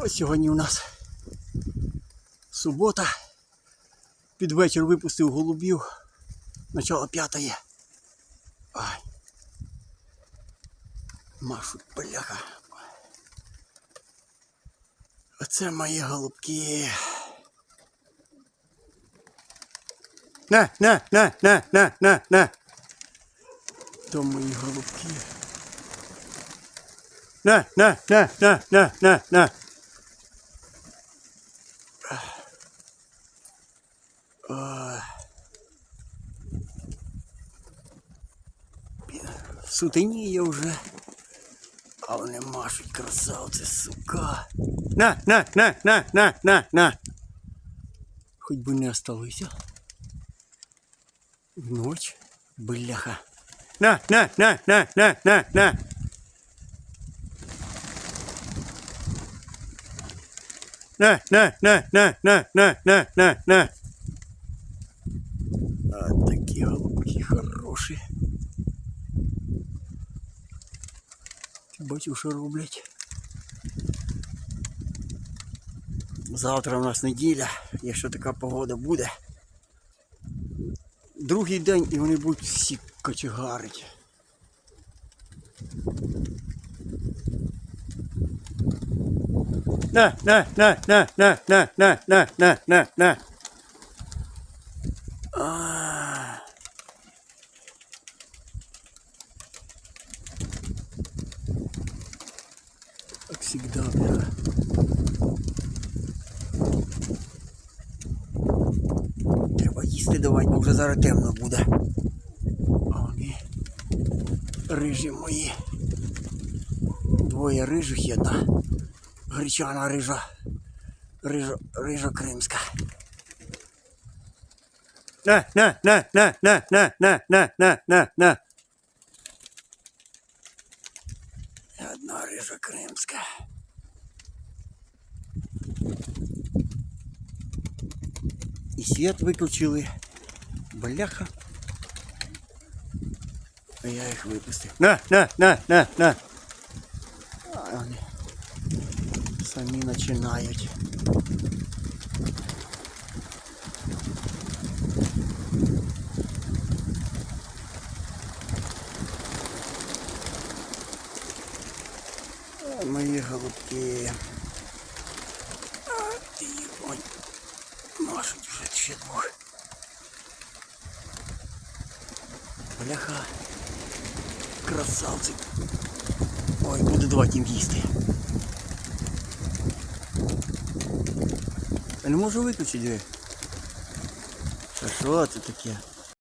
Ось сьогодні у нас субота. Під вечір випустив голубів. Начало п'ятої. Ай. Машуть бляха. Оце мої голубки. На, на, на, на, на, на, на. То мої голубки. На, на, на, на, на, на, на. Сутеніє вже. А вони машуть красавці, сука. На, на, на, на, на, на, на. Хоть би не осталися. Ночь, бляха. На, на, на, на, на, на, на. На, на, на, на, на, на, на, на, на. А такі голубки хороші. Ти бачив, що роблять. Завтра у нас неділя, якщо така погода буде. Другий день і вони будуть всі кочегарити. На, на, на, на, на, на, на, на, на, на, Всегда, бля. Треба їсти давати, бо вже зараз темно буде. Вони рижі мої. Двоє рижих і одна гречана рижа. Рижа, рижа кримська. На, на, на, на, на, на, на, на, на, на, на. Одна рижа кримська. І світ виключили. Бляха. А я їх випустив. На, на, на, на, на. А вони самі починають. Мої голубки. А, ти ой. Машуть вже ще двох. Бляха. Красавці. Ой, буду давати їм їсти. Я не можу виключити. диви. Та що це таке?